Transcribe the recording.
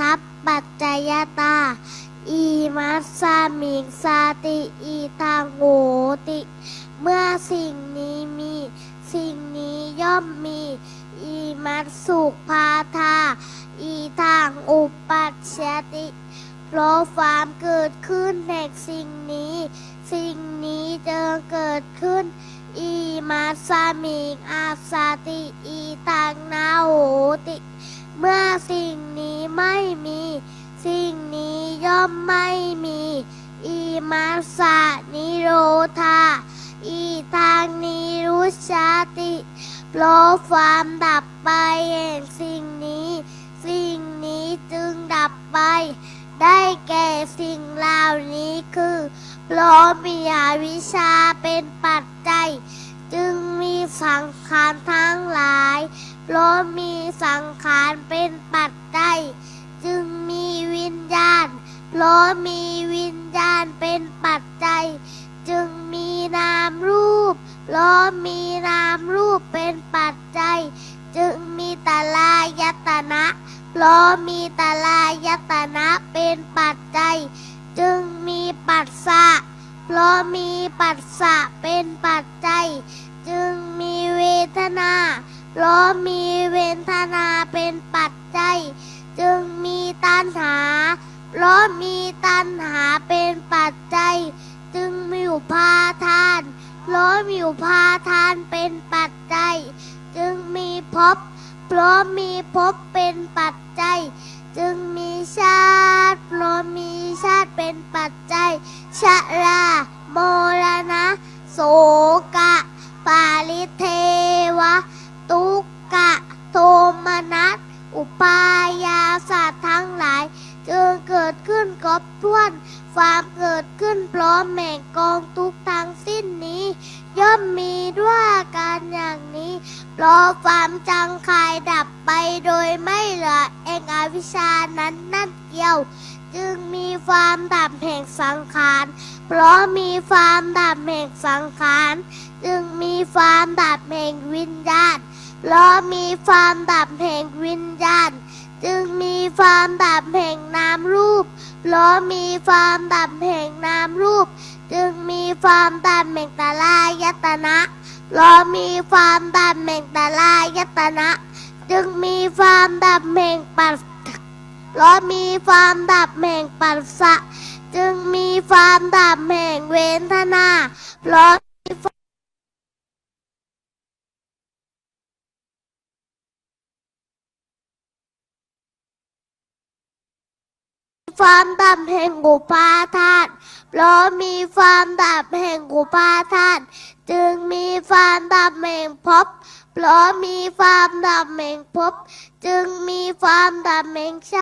ทัพปัจจยตา อีมัสสมิงสาติอีทางโหติ เมื่อสิ่งนี้มี สิ่งนี้ย่อมมี อีมัสสุภาธา อีทางอุปัชชติเพราะความเกิดขึ้นแห่งสิ่งนี้ สิ่งนี้จะเกิดขึ้น อีมาสามิงอาสาติ อีทางนาโหติ เมื่อสิ่งนี้ไม่มี สิ่งนี้ย่อมไม่มีอีมาสานิโรธาอีทางนิรุชาติเพราะความดับไปแห่งสิ่งนี้ สิ่งนี้จึงดับไป ได้แก่สิ่งเหล่านี้คือเพรมีอวิชชาเป็นปัจจัย จึงมีสังขารทั้งห ลายเพราะมีสังขารเป็นปัจจัย จึงมีวิญญาณเพราะมีวิญญาณเป็นปัจจัย จึงมีนามรูปเพราะมีนามรูปเป็นปัจจัย จึงมีตาลายตนะเพราะมีตาลายตนะเป็นปัจจัย จึงมีปัสสะเพราะมีปัสสะเป็นปัจ เพรมีเวทนาเป็นปัจจัย จึงมีตัณหาเพรมีตัณหาเป็นปัจจัย จึงมีอุปาทานเพรมีอุปาทานเป็นปัจจัย จึงมีภพเพราะมีภพเป็นปัจจัย จึงมีชาติเพราะมีชาติเป็นปัจจัยชราโมรณะโส นครบถ้วน ความเกิดขึ้นพร้อมแห่งกองทุกทั้งสิ้นนี้ ย่อมมีด้วยอาการอย่างนี้เพราะความจังคายดับไปโดยไม่เหลือเองอวิชชานั้นนั่นเกี่ยว จึงมีความดับแห่งสังขาร เพราะมีความดับแห่งสังขาร จึงมีความดับแห่งวิญญาณเพราะมีความดับแห่งวิญญาณ จึงมีความดับแห่งนามรูปเพราะมีความดับแห่งนามรูป จึงมีความดับแห่งตาลายตนะเพราะมีความดับแห่งตาลายตนะ จึงมีความดับแห่งปัสเพราะมีความดับแห่งปัสสะ จึงมีความดับแห่งเวทนาเพราะมี ความดับแห่งอุปาทานเพราะมีความดับแห่งอุปาทาน จึงมีความดับแห่งภพเพราะมีความดับแห่งภพจึงมีความดับแห่งชา